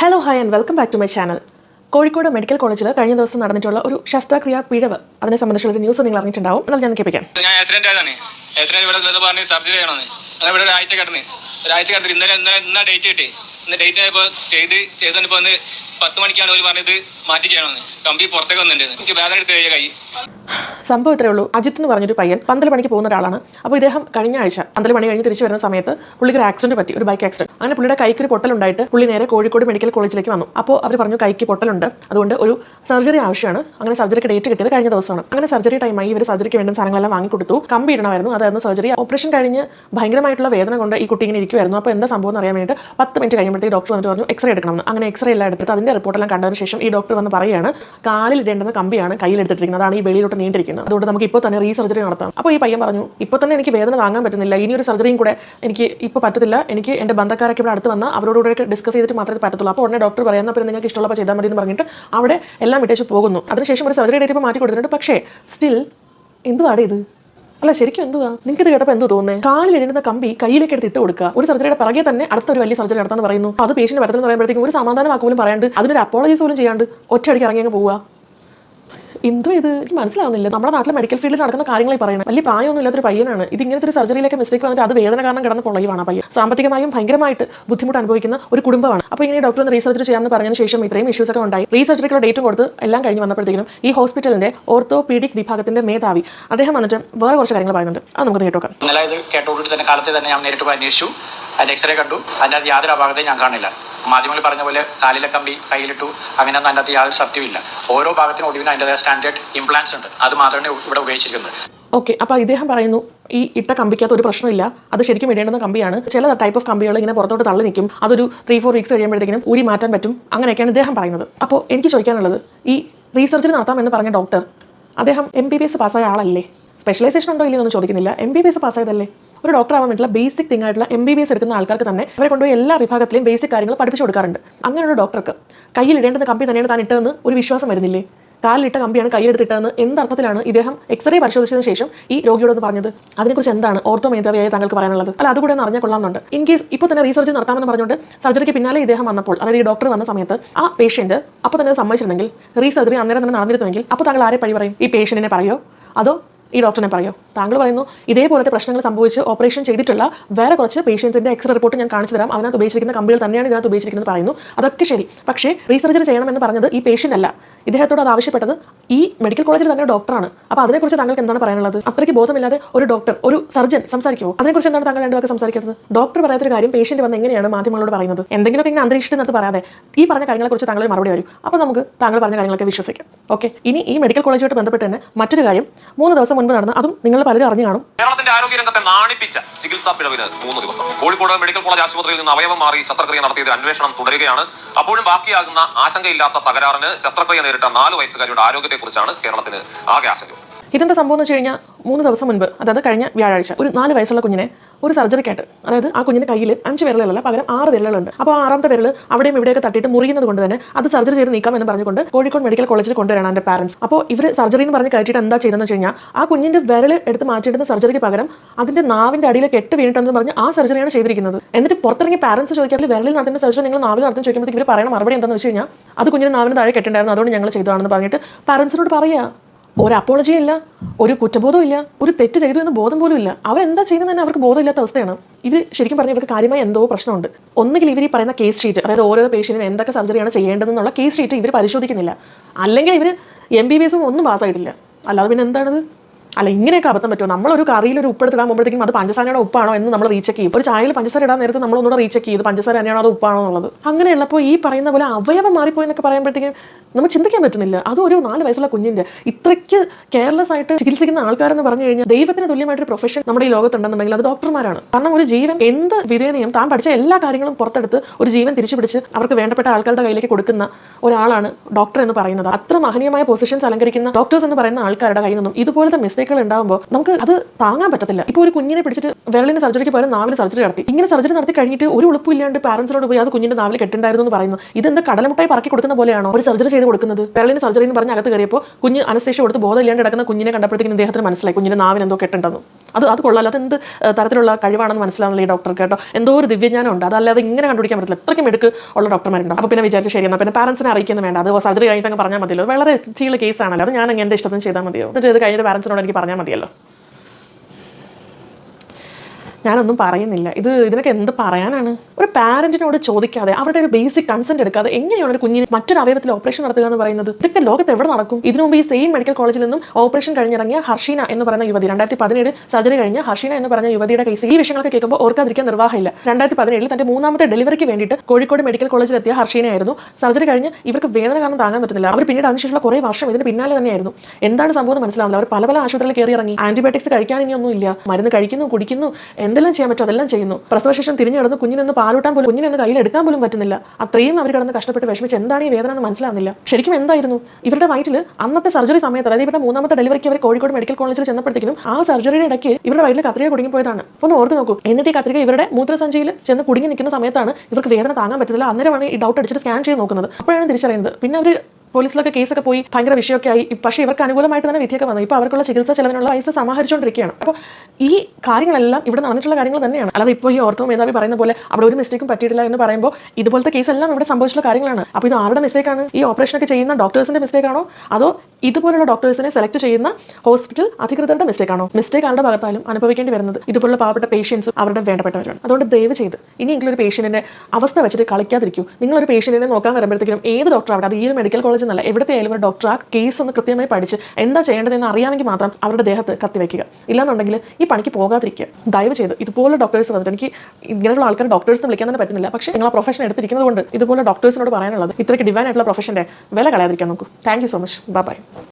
Hello hi and welcome back to my channel Kozhikode medical കോളേജിൽ കഴിഞ്ഞ ദിവസം നടന്നിട്ടുള്ള ഒരു ശസ്ത്രക്രിയ പിഴവ്. അതിനെ സംബന്ധിച്ചുള്ള ഒരു ന്യൂസ് നിങ്ങൾ അറിഞ്ഞിട്ടുണ്ടാവും. ഞാൻ കേൾപ്പിക്കാം. ഞാൻ ഇവിടെ ഇന്നലെ ഇന്ന ഡേറ്റ് കിട്ടി. ഡേറ്റ് അവർ പറഞ്ഞത് മാറ്റി ചെയ്യണമെന്ന്. കമ്പി പുറത്തേക്ക് വന്നിട്ടുണ്ട്. എനിക്ക് വേദന എടുത്ത് കഴിഞ്ഞ കൈ. സംഭവം ഇത്രേ ഉള്ളൂ. അജിത് എന്ന് പറഞ്ഞൊരു പയ്യൻ പന്തൽ പണിക്ക് പോകുന്ന ഒരാളാണ്. അപ്പോൾ ഇദ്ദേഹം കഴിഞ്ഞ ആഴ്ച പന്തൽ പണി കഴിഞ്ഞ് തിരിച്ചു വരുന്ന സമയത്ത് പുള്ളിക്ക് ഒരു ആക്സിഡന്റ് പറ്റി ഒരു ബൈക്ക് ആക്സിഡന്റ് അങ്ങനെ പുള്ളിയുടെ കൈക്ക് ഒരു പൊട്ടലുണ്ടായിട്ട് പുള്ളി നേരെ കോഴിക്കോട് മെഡിക്കൽ കോളേജിലേക്ക് വന്നു. അപ്പോൾ അവർ പറഞ്ഞു കൈക്ക് പൊട്ടലുണ്ട്. അതുകൊണ്ട് ഒരു സർജറി ആവശ്യമാണ്. അങ്ങനെ സർജറിക്ക് ഡേറ്റ് കിട്ടിയത് കഴിഞ്ഞ ദിവസമാണ്. അങ്ങനെ സർജറി ടൈമായി ഇവർ സർജറിക്ക് വേണ്ട സാധനങ്ങളെല്ലാം വാങ്ങി കൊടുത്തു. കമ്പി ഇടണമായിരുന്നു. അതായിരുന്നു സർജറി ഓപ്പറേഷൻ കഴിഞ്ഞ് ഭയങ്കരമായിട്ടുള്ള വേദന കൊണ്ട് ഈ കുട്ടി ഇങ്ങനെ ഇരിക്കുമായിരുന്നു അപ്പോൾ എന്താ സംഭവം എന്ന് അറിയാൻ വേണ്ടിയിട്ട് പത്ത് മിനിറ്റ് കഴിയുമ്പോഴത്തേക്ക് ഡോക്ടർ വന്നിട്ട് പറഞ്ഞു എക്സ്റേ എടുക്കണമെന്ന്. അങ്ങനെ എക്സ്റേ എല്ലാം എടുത്തിട്ട് അതിന്റെ റിപ്പോർട്ടെല്ലാം കണ്ടതിന് ശേഷം ഈ ഡോക്ടർ വന്ന് പറയുകയാണ് കാലിൽ ഇടേണ്ടുന്ന കമ്പിയാണ് കയ്യിലെടുത്തിട്ടിരിക്കുന്നത് അതാണ് ഈ വെളിയിലോട്ട് നീണ്ടിരിക്കുന്നത്. അതുകൊണ്ട് നമുക്ക് ഇപ്പോൾ തന്നെ റീസർജറി നടത്താം. അപ്പോൾ ഈ പയ്യൻ പറഞ്ഞു ഇപ്പോൾ തന്നെ എനിക്ക് വേദന താങ്ങാൻ പറ്റുന്നില്ല. ഇനി ഒരു സർജറിയും കൂടെ എനിക്ക് ഇപ്പോൾ പറ്റത്തില്ല. എനിക്ക് എന്റെ ബന്ധക്കാരൊക്കെ ഇവിടെ അടുത്ത് വന്ന് അവരോടുകൂടെ ഡിസ്കസ് ചെയ്തിട്ട് മാത്രമേ പറ്റത്തുള്ളൂ. അപ്പോൾ ഉടനെ ഡോക്ടർ പറയുന്ന പിന്നെ നിങ്ങൾക്ക് ഇഷ്ടമുള്ളപ്പോൾ ചെയ്താൽ മതി എന്ന് പറഞ്ഞിട്ട് അവിടെ എല്ലാം വിട്ടേച്ച് പോകുന്നു. അതിനുശേഷം ഒരു സർജറി ഡേറ്റ് ഇപ്പോൾ മാറ്റി കൊടുത്തിട്ടുണ്ട്. പക്ഷേ സ്റ്റിൽ എന്തുവാടെ ഇത്? അല്ല ശരിക്കും എന്തുവാ? നിങ്ങൾക്ക് ഇത് കേട്ടപ്പോൾ എന്തു തോന്നുന്നത് കാലിൽ എഴുതുന്ന കമ്പി കയ്യിലേക്ക് എടുത്ത് ഇട്ട് കൊടുക്കുക. ഒരു സർജറിയുടെ പിറകെ തന്നെ അടുത്ത ഒരു വലിയ സർജറി നടത്താന്ന് പറയുന്നു. അത് പേഷ്യന്റ് വരത്തെന്ന് പറയുമ്പോഴത്തേക്കും ഒരു സമാധാനം പറയാണ്ട് അതിനൊരു അപ്പോളജീസ് പോലും ചെയ്യാണ്ട് ഒറ്റയടിക്ക് ഇറങ്ങി അങ്ങ് പോവുക. എന്തോ ഇത്? എനിക്ക് മനസ്സിലാവുന്നില്ല. നമ്മുടെ നാട്ടിൽ മെഡിക്കൽ ഫീൽഡിൽ നടക്കുന്ന കാര്യങ്ങളെ പറയുന്നത് വലിയ പ്രായമൊന്നും ഇല്ലാത്തൊരു പയ്യനാണ്. ഇത് ഇങ്ങനത്തെ ഒരു സർജറിയിലേക്ക് മിസ്റ്റേക്ക് വന്നിട്ട് അത് വേദന കാരണം കിടന്ന് പൊള്ളയുവാണ് ആ പയ്യൻ. സാമ്പത്തികമായും ഭയങ്കരമായിട്ട് ബുദ്ധിമുട്ട് അനുഭവിക്കുന്ന ഒരു കുടുംബമാണ്. അപ്പോൾ ഇങ്ങനെ ഡോക്ടർ ഒന്ന് റീസർജറി ചെയ്യാമെന്ന് പറഞ്ഞതിന് ശേഷം ഇത്രയും ഇഷ്യൂസ് ഒക്കെ ഉണ്ടായി. റീസർജറിക്കുള്ള ഡേറ്റും കൊടുത്ത് എല്ലാം കഴിഞ്ഞ് വന്നപ്പോഴത്തേക്കും ഈ ഹോസ്പിറ്റലിന്റെ ഓർത്തോപീഡിക് വിഭാഗത്തിന്റെ മേധാവി അദ്ദേഹം വന്നിട്ട് വേറെ കുറച്ച് കാര്യങ്ങൾ പറയുന്നുണ്ട്. അത് നമുക്ക് കേട്ടോക്കാം ഇന്നലെ ഇത് തന്നെ കാലത്തെ തന്നെ ഞാൻ നേരിട്ട് അന്വേഷിച്ചു. അതിന്റെ എക്സ്റേ കണ്ടു. അതിനകത്ത് യാതൊരു അപാകതയും ഞാൻ കാണില്ല. മാധ്യമങ്ങൾ പറഞ്ഞ പോലെ കാലിലെ കമ്പി കയ്യിലിട്ടു. അങ്ങനെയൊന്നും അതിനകത്ത് യാതൊരു സത്യമില്ല ഓരോ ഭാഗത്തിനും ഒടുവിന് അതിന്റെതായ സ്റ്റാൻഡേർഡ് ഇംപ്ലാൻസ് ഉണ്ട്. അത് മാത്രമേ ഇവിടെ ഉപയോഗിച്ചിരിക്കുന്നത്. ഓക്കെ അപ്പോൾ ഇദ്ദേഹം പറയുന്നു ഈ ഇട്ട കമ്പിക്കകത്ത് ഒരു പ്രശ്നമില്ല. അത് ശരിക്കും ഇടേണ്ടുന്ന കമ്പിയാണ്. ചില ടൈപ്പ് ഓഫ് കമ്പികൾ ഇങ്ങനെ പുറത്തോട്ട് തള്ളി നിൽക്കും. അതൊരു ത്രീ ഫോർ വീക്സ് കഴിയുമ്പോഴത്തേക്കും ഊരി മാറ്റാൻ പറ്റും. അങ്ങനെയൊക്കെയാണ് ഇദ്ദേഹം പറയുന്നത്. അപ്പോൾ എനിക്ക് ചോദിക്കാനുള്ളത് ഈ റീസർജറി നടത്താമെന്ന് പറഞ്ഞ ഡോക്ടർ അദ്ദേഹം എം ബി ബി എസ് പാസ്സായ ആളല്ലേ? സ്പെഷ്യലൈസേഷൻ ഉണ്ടോ ഇല്ലയോ എന്ന് ചോദിക്കുന്നില്ല. എം ബി ബി എസ് പാസ്സായതല്ലേ ഒരു ഡോക്ടർ ആവാൻ വേണ്ടിയിട്ടുള്ള ബേസിക് തിങ് ആയിട്ടുള്ള എം ബി ബി എസ് എടുക്കുന്ന ആൾക്കാർക്ക് തന്നെ അവരെ കൊണ്ടുപോയി എല്ലാ വിഭാഗത്തിലും ബേസിക് കാര്യങ്ങൾ പഠിപ്പിച്ചു കൊടുക്കാറുണ്ട്. അങ്ങനെയുള്ള ഡോക്ടർക്ക് കയ്യിൽ ഇടേണ്ടുന്ന കമ്പി തന്നെയാണ് താൻ ഇട്ടതെന്ന് ഒരു വിശ്വാസം വരുന്നില്ലേ? കാലിലിട്ട കമ്പിയാണ് കൈയെടുത്തിട്ടതെന്ന് എന്തർത്ഥത്തിലാണ് ഇദ്ദേഹം എക്സ്റേ പരിശോധിച്ചതിന് ശേഷം ഈ രോഗിയോടൊന്ന് പറഞ്ഞത്? അതിനെക്കുറിച്ച് എന്താണ് ഓർത്തോ മേധാവിയായി താങ്കൾക്ക് പറയാനുള്ളത്? അല്ല അതുകൂടെ ഒന്ന് അറിഞ്ഞാൽ കൊള്ളാമെന്നുണ്ട്. ഇൻ കേസ് ഇപ്പോൾ തന്നെ റീസർച്ച് നടത്താമെന്ന് പറഞ്ഞുകൊണ്ട് സർജറിക്ക് പിന്നാലെ ഇദ്ദേഹം വന്നപ്പോൾ അതായത് ഈ ഡോക്ടർ വന്ന സമയത്ത് ആ പേഷ്യന്റ് അപ്പോൾ തന്നെ സമ്മതിച്ചിരുന്നെങ്കിൽ റീസർജറി അന്നേരം തന്നെ നടന്നിരുന്നുവെങ്കിൽ അപ്പോൾ താങ്കൾ ആരെ പഴി പറയും? ഈ പേഷ്യന്റിനെ പറയോ? അതോ ഈ ഡോക്ടറിനെ പറയോ? താങ്കൾ പറയുന്നു ഇതേപോലത്തെ പ്രശ്നങ്ങൾ സംഭവിച്ച് ഓപ്പറേഷൻ ചെയ്തിട്ടുള്ള വേറെ കുറച്ച് പേഷ്യൻസിന്റെ എക്സ്റേ റിപ്പോർട്ട് ഞാൻ കാണിച്ചു തരാം. അതിനകത്ത് ഉപയോഗിച്ചിരിക്കുന്ന കമ്പികൾ തന്നെയാണ് ഇതിനകത്ത് ഉപയോഗിച്ചിരിക്കുന്നത് പറയുന്നു. അതൊക്കെ ശരി. പക്ഷേ റീസർജറി ചെയ്യണമെന്ന് പറഞ്ഞത് ഈ പേഷ്യന്റ് അല്ല. ഇദ്ദേഹത്തോട് അത് ആവശ്യപ്പെട്ടത് ഈ മെഡിക്കൽ കോളേജിൽ തന്നെ ഡോക്ടറാണ് അപ്പോൾ അതിനെക്കുറിച്ച് താങ്കൾക്ക് എന്താണ് പറയാനുള്ളത്? അത്രയ്ക്ക് ബോധമില്ലാതെ ഒരു ഡോക്ടർ ഒരു സർജൻ സംസാരിക്കുമോ അതിനെക്കുറിച്ച് എന്താണ് താങ്കൾ രണ്ടുപേർക്ക് സംസാരിക്കുന്നത്? ഡോക്ടർ പറയാത്തൊരു കാര്യം പേഷ്യന്റ് വന്ന് എങ്ങനെയാണ് മാധ്യമങ്ങളോട് പറയുന്നത്? എന്തെങ്കിലുമൊക്കെ ഇങ്ങനെ അന്തരീക്ഷത്തിനകത്ത് പറയാതെ ഈ പറഞ്ഞ കാര്യങ്ങളെക്കുറിച്ച് താങ്കൾ മറുപടി വരും അപ്പോൾ നമുക്ക് താങ്കൾ പറഞ്ഞ കാര്യങ്ങളൊക്കെ വിശ്വസിക്കാം. ഓക്കെ ഇനി ഈ മെഡിക്കൽ കോളേജുമായിട്ട് ബന്ധപ്പെട്ട് തന്നെ മറ്റൊരു കാര്യം. മൂന്ന് ദിവസം മുൻപ് നടന്ന അതും നിങ്ങൾ പലരും അറിഞ്ഞു കാണും. കേരളത്തിന്റെ ആരോഗ്യരംഗത്തെ നാണിപ്പിച്ച ചികിത്സാ പിഴവിന് മൂന്ന് ദിവസം. കോഴിക്കോട് മെഡിക്കൽ കോളേജ് ആശുപത്രിയിൽ നിന്ന് അവയവം മാറി ശസ്ത്രക്രിയ നടത്തിയത് അന്വേഷണം തുടരുകയാണ്. അപ്പോഴും ബാക്കിയാകുന്ന ആശങ്കയില്ലാത്ത തകരാറിന് ശസ്ത്രക്രിയ നേരിട്ട നാല് വയസ്സുകാരിയുടെ ആരോഗ്യത്തെക്കുറിച്ചാണ് കേരളത്തിന് ആകെ ആശങ്ക. ഇതെന്താ സംഭവം എന്ന് വെച്ച് കഴിഞ്ഞാൽ മൂന്ന് ദിവസം മുൻപ് അതായത് കഴിഞ്ഞ വ്യാഴാഴ്ച ഒരു നാല് വയസ്സുള്ള കുഞ്ഞിനെ ഒരു സർജറിക്കായിട്ട് അതായത് ആ കുഞ്ഞിന്റെ കയ്യിൽ അഞ്ച് വിരലുകളല്ല പകരം ആറ് വിരലുകളുണ്ട്. അപ്പോൾ ആ ആറാമത്തെ വിരൽ അവിടെയും ഇവിടെയൊക്കെ തട്ടിയിട്ട് മുറിയുന്നത് കൊണ്ട് തന്നെ അത് സർജറി ചെയ്ത് നീക്കാം എന്ന് പറഞ്ഞുകൊണ്ട് കോഴിക്കോട് മെഡിക്കൽ കോളേജിൽ കൊണ്ടുവരണം എന്റെ പാരൻസ് അപ്പോൾ ഇവർ സർജറി എന്ന് പറഞ്ഞ് കഴിച്ചിട്ട് എന്താ ചെയ്തതെന്ന് വെച്ച് കഴിഞ്ഞാൽ ആ കുഞ്ഞിന്റെ വിരൽ എടുത്ത് മാറ്റിയിടുന്ന സർജറിക്ക് പകരം അതിന്റെ നാവിന്റെ അടിയിൽ കെട്ട് വീണിട്ടെന്ന് പറഞ്ഞ് ആ സർജറിയാണ് ചെയ്തിരിക്കുന്നത്. എന്നിട്ട് പുറത്തിറങ്ങി പാരൻസ് ചോദിക്കാറില്ല വിരലിൽ നടത്തുന്ന സർജറി നിങ്ങൾ നാവിൽ നടത്തുന്ന ചോദിക്കുമ്പോഴത്തേക്ക് ഇവർ പറയുന്ന മറുപടി എന്താണെന്ന് വെച്ച് കഴിഞ്ഞാൽ അത് കുഞ്ഞിന് നാവിന് താഴെ കെട്ടുണ്ടായിരുന്നു അതുകൊണ്ട് ഞങ്ങൾ ചെയ്തതാണെന്ന് പറഞ്ഞിട്ട് പാരൻസിനോട് പറയുക ഒരു അപ്പോളജിയും ഇല്ല ഒരു കുറ്റബോധവും ഇല്ല ഒരു തെറ്റ് ചെയ്തു എന്ന് ബോധം പോലും ഇല്ല. അവരെന്താ ചെയ്യുന്നത് തന്നെ അവർക്ക് ബോധമില്ലാത്ത അവസ്ഥയാണ്. ഇത് ശരിക്കും പറഞ്ഞാൽ ഇവർക്ക് കാര്യമായി എന്തോ പ്രശ്നമുണ്ട്. ഒന്നുകിൽ ഇവർ ഈ പറയുന്ന കേസ് ഷീറ്റ് അതായത് ഓരോ പേഷ്യന്റിനും എന്തൊക്കെ സർജറിയാണ് ചെയ്യേണ്ടതെന്നുള്ള കേസ് ഷീറ്റ് ഇവർ പരിശോധിക്കുന്നില്ല. അല്ലെങ്കിൽ ഇവർ എം ബി ബി എസും ഒന്നും പാസ്സായിട്ടില്ല അല്ലാതെ പിന്നെ എന്താണത്? അല്ല ഇങ്ങനെയൊക്കെ അബദ്ധം പറ്റുമോ? നമ്മളൊരു കറിയിൽ ഒരു ഉപ്പെടുത്തിടാൻ പോകുമ്പോഴത്തേക്കും അത് പഞ്ചസാരയുടെ ഉപ്പാണോ എന്ന് നമ്മൾ റീചെക്ക് ചെയ്യും. ഒരു ചായയിൽ പഞ്ചസാര ഇടാൻ നേരത്തെ നമ്മൾ ഒന്നുകൂടെ റീചെക്ക് ചെയ്യും. പഞ്ചസാര തന്നെയാണോ? അത് ഉപ്പാണോ എന്നുള്ളത്. അങ്ങനെയുള്ളപ്പോൾ ഈ പറയുന്ന പോലെ അവയവം മാറിപ്പോയി എന്നൊക്കെ പറയുമ്പോഴത്തേക്കും നമ്മൾ ചിന്തിക്കാൻ പറ്റുന്നില്ല. അതും ഒരു നാല് വയസ്സുള്ള കുഞ്ഞിന്റെ ഇത്രയ്ക്ക് കെയർലെസ് ആയിട്ട് ചികിത്സിക്കുന്ന ആൾക്കാരെന്ന് പറഞ്ഞു കഴിഞ്ഞാൽ ദൈവത്തിന് തുല്യമായിട്ടൊരു പ്രൊഫഷൻ നമ്മുടെ ഈ ലോകത്തുണ്ടെന്നുണ്ടെങ്കിൽ അത് ഡോക്ടർമാരാണ് കാരണം ഒരു ജീവൻ എന്ത് വിധേനയും താൻ പഠിച്ച എല്ലാ കാര്യങ്ങളും പുറത്തെടുത്ത് ഒരു ജീവൻ തിരിച്ചു പിടിച്ച് അവർക്ക് വേണ്ടപ്പെട്ട ആൾക്കാരുടെ കയ്യിലേക്ക് കൊടുക്കുന്ന ഒരാളാണ് ഡോക്ടർ എന്ന് പറയുന്നത്. അത്ര മഹനീയമായ പൊസിഷൻസ് അലങ്കരിക്കുന്ന ഡോക്ടേഴ്സ് എന്ന് പറയുന്ന ആൾക്കാരുടെ കയ്യിൽ നിന്നും ഇതുപോലത്തെ മിസ്റ്റേക്കുകൾ ഉണ്ടാകുമ്പോൾ നമുക്ക് അത് താങ്ങാൻ പറ്റത്തില്ല. ഇപ്പോൾ ഒരു കുഞ്ഞിനെ പിടിച്ചിട്ട് വിരലിന് സർജറിക്ക് പകരം നാവിൽ സർജറി നടത്തി. ഇങ്ങനെ സർജറി നടത്തി കഴിഞ്ഞിട്ട് ഒരു ഉളുപ്പില്ലാണ്ട് പാരൻസിനോട് പോയി അത് കുഞ്ഞിന്റെ നാവിൽ കെട്ടുണ്ടായിരുന്നു എന്ന് പറയുന്നു. ഇതെന്ത് കടലമുട്ടായി പറക്കി കൊടുക്കുന്ന പോലെയാണോ? ഒരു സർജറി ചെയ്ത് കൊടുക്കുന്നത്? പെരളിന് സർജറി എന്ന് പറഞ്ഞ് അകത്ത് കയറിയപ്പോൾ കുഞ്ഞ് അനസ്തേഷ്യ കൊടുത്ത് ബോധമില്ലാണ്ട് കിടക്കുന്ന കുഞ്ഞിനെ കണ്ടപ്പോഴത്തേക്കും ഇദ്ദേഹത്തിന് മനസ്സിലായി. കുഞ്ഞിന്റെ നാവിന് എന്തോ കെട്ടുണ്ടെന്ന്. അത് അത് കൊള്ളാലോ. അത് എന്ത് തരത്തിലുള്ള കഴിവാണെന്ന് മനസ്സിലാവുന്നില്ല ഈ ഡോക്ടർ കേട്ടോ. എന്തോ ഒരു ദിവ്യജ്ഞാനം ഉണ്ട് അതല്ലാതെ ഇങ്ങനെ കണ്ടുപിടിക്കാൻ പറ്റില്ല. അത്രയ്ക്കും എടുക്ക് ഉള്ള ഡോക്ടർമാരുണ്ട് അപ്പോൾ പിന്നെ വിചാരിച്ചു ശരി എന്നാൽ പിന്നെ പാരൻസിനെ അറിയിക്കുന്നത് വേണ്ട. അത് സർജറി കഴിഞ്ഞിട്ട് പറഞ്ഞാൽ മതിയല്ലോ. വളരെ ചീള കേസാണല്ലോ അത് ഞാൻ എന്റെ ഇഷ്ടത്തിന് ചെയ്താൽ മതിയോ? ചെയ്ത് കഴിഞ്ഞിട്ട് പാരൻസിനോട് എനിക്ക് പറഞ്ഞാൽ മതിയല്ലോ. ഞാനൊന്നും പറയുന്നില്ല. ഇത് ഇതിനൊക്കെ എന്ത് പറയാനാണ്? ഒരു പാരന്റിനോട് ചോദിക്കാതെ അവരുടെ ഒരു ബേസിക് കൺസെന്റ് എടുക്കാതെ എങ്ങനെയാണ് ഒരു കുഞ്ഞിന് മറ്റൊരു അവയവത്തിൽ ഓപ്പറേഷൻ നടത്തുക എന്ന് പറയുന്നത്? ഇതൊക്കെ ലോകത്ത് എവിടെ നടക്കും? ഇതിനു മുമ്പ് ഈ സെയിം മെഡിക്കൽ കോളേജിൽ നിന്നും ഓപ്പറേഷൻ കഴിഞ്ഞിറങ്ങിയ ഹർഷീന എന്ന് പറയുന്ന യുവതി രണ്ടായിരത്തി പതിനേഴ് സർജറി കഴിഞ്ഞ ഹർഷീന എന്ന് പറഞ്ഞ യുവതിയുടെ കേസ് ഈ വിഷയങ്ങളൊക്കെ കേൾക്കുമ്പോൾ ഓർക്കാതിരിക്കാൻ നിർവാഹമില്ല. രണ്ടായിരത്തി പതിനേഴിൽ തന്റെ മൂന്നാമത്തെ ഡെലിവറിക്ക് വേണ്ടിയിട്ട് കോഴിക്കോട് മെഡിക്കൽ കോളേജിൽ എത്തിയ ഹർഷീനയായിരുന്നു. സർജറി കഴിഞ്ഞ് ഇവർക്ക് വേദന കാരണം താങ്ങാൻ പറ്റുന്നില്ല. അവർ പിന്നീട് അതിനുശേഷമുള്ള കുറേ വർഷം ഇതിന് പിന്നാലെ തന്നെയായിരുന്നു. എന്താണ് സംഭവം മനസ്സിലാവില്ല അവർ പല പല ആശുപത്രികളിൽ കയറി ഇറങ്ങി ആന്റിബയോട്ടിക്സ് കഴിക്കാൻ ഇനിയൊന്നും ഇല്ല മരുന്ന് കഴിക്കുന്നു കുടിക്കുന്നു എന്തെല്ലാം ചെയ്യാൻ പറ്റും അതെല്ലാം ചെയ്യുന്നു. പ്രസവശേഷം തിരിഞ്ഞു കിടന്ന് കുഞ്ഞിനൊന്ന് പാലൂട്ടാൻ പോലും കുഞ്ഞിനൊന്ന് കയ്യിലെടുക്കാൻ പോലും പറ്റുന്നില്ല. അത്രയും അവർ കിടന്ന് കഷ്ടപ്പെട്ട് വിഷമിച്ച് എന്താണ് ഈ വേദന എന്ന് മനസ്സിലാവുന്നില്ല. ശരിക്കും എന്തായിരുന്നു? ഇവരുടെ വയറ്റിൽ അന്നത്തെ സർജറി സമയത്ത് അതായത് ഇവരുടെ മൂന്നാമത്തെ ഡെലിവറിക്ക് അവർ കോഴിക്കോട് മെഡിക്കൽ കോളേജിൽ ചെന്നപ്പോഴത്തേക്കും ആ സർജറിയുടെ ഇടയ്ക്ക് ഇവരുടെ വയറ്റിൽ കത്രിക കുടുങ്ങിപ്പോയതാണ് ഒന്ന് ഓർത്ത് നോക്കൂ. എന്നിട്ട് ഈ കത്രിക ഇവരുടെ മൂത്രസഞ്ചിയിൽ ചെന്ന് കുടുങ്ങി നിൽക്കുന്ന സമയത്താണ് ഇവർക്ക് വേദന താങ്ങാൻ പറ്റുന്നില്ല. അന്നേരമാണ് ഈ ഡൗട്ട് അടിച്ചിട്ട് സ്കാൻ ചെയ്ത് നോക്കുന്നത്. അപ്പോഴാണ് തിരിച്ചറിയുന്നത്. പിന്നെ അവർ പോലീസിലൊക്കെ കേസൊക്കെ പോയി ഭയങ്കര വിഷയമൊക്കെ ആയി. പക്ഷേ ഇവർക്ക് അനുകൂലമായിട്ട് തന്നെ വിധിയൊക്കെ വന്നു. ഇപ്പോൾ അവർക്കുള്ള ചികിത്സാ ചെലവിനുള്ള പൈസ സമാഹരിച്ചുകൊണ്ടിരിക്കുകയാണ്. അപ്പോൾ ഈ കാര്യങ്ങളെല്ലാം ഇവിടെ നടന്നിട്ടുള്ള കാര്യങ്ങൾ തന്നെയാണ്. അല്ലാതെ ഇപ്പോൾ ഈ ഓർത്തോ മേധാവി പറയുന്ന പോലെ അവിടെ ഒരു മിസ്റ്റേക്കും പറ്റിയിട്ടില്ല എന്ന് പറയുമ്പോൾ ഇതുപോലത്തെ കേസെല്ലാം ഇവിടെ സംഭവിച്ചിട്ടുള്ള കാര്യങ്ങളാണ്. അപ്പോൾ ഇത് ആരുടെ മിസ്റ്റേക്കാണ്? ഈ ഓപ്പറേഷനൊക്കെ ചെയ്യുന്ന ഡോക്ടേഴ്സിന്റെ മിസ്റ്റേക്കാണോ? അതോ ഇതുപോലുള്ള ഡോക്ടേഴ്സിനെ സെലക്ട് ചെയ്യുന്ന ഹോസ്പിറ്റൽ അധികൃതരുടെ മിസ്റ്റേക്കാണോ? മിസ്റ്റേക്ക് ആരുടെ ഭാഗത്താലും അനുഭവിക്കേണ്ടി വരുന്നത് ഇതുപോലുള്ള പാവപ്പെട്ട പേഷ്യൻസും അവരുടെ വേണ്ടപ്പെട്ടവരാണ്. അതുകൊണ്ട് ദയവ് ചെയ്ത് ഇനിയെങ്കിലും ഒരു പേഷ്യന്റിന്റെ അവസ്ഥ വെച്ചിട്ട് കളിക്കാതിരിക്കൂ. നിങ്ങളൊരു പേഷ്യന്റിനെ നോക്കാൻ വരുമ്പോഴത്തേക്കും ഏത് ഡോക്ടർ അവിടെ അത് ഈ ഒരു മെഡിക്കൽ കോളേജ് എന്നല്ല എവിടുത്തെ ആയാലും ഒരു ഡോക്ടർ ആ കേസ് ഒന്ന് കൃത്യമായി പഠിച്ച് എന്താ ചെയ്യേണ്ടതെന്ന് അറിയാമെങ്കിൽ മാത്രം അവരുടെ ദേഹത്ത് കത്തിവെക്കുക ഇല്ലാന്നുണ്ടെങ്കിൽ ഈ പണിക്ക് പോകാതിരിക്കുക. ദയവ് ചെയ്ത് ഇതുപോലെ ഡോക്ടേഴ്സ് വന്നിട്ട് എനിക്ക് ഇങ്ങനെയുള്ള ആൾക്കാർ ഡോക്ടേഴ്സ് വിളിക്കാൻ തന്നെ പറ്റുന്നില്ല. പക്ഷേ നിങ്ങൾ പ്രൊഫഷൻ എടുത്തിരിക്കുന്നത് കൊണ്ട് ഇതുപോലെ ഡോക്ടേഴ്സിനോട് പറയാനുള്ളത് ഇത്രയ്ക്ക് ഡിവൈൻ ആയിട്ടുള്ള പ്രൊഫഷന്റെ വില കളയാതിരിക്കാൻ നോക്കൂ. Thank so much bye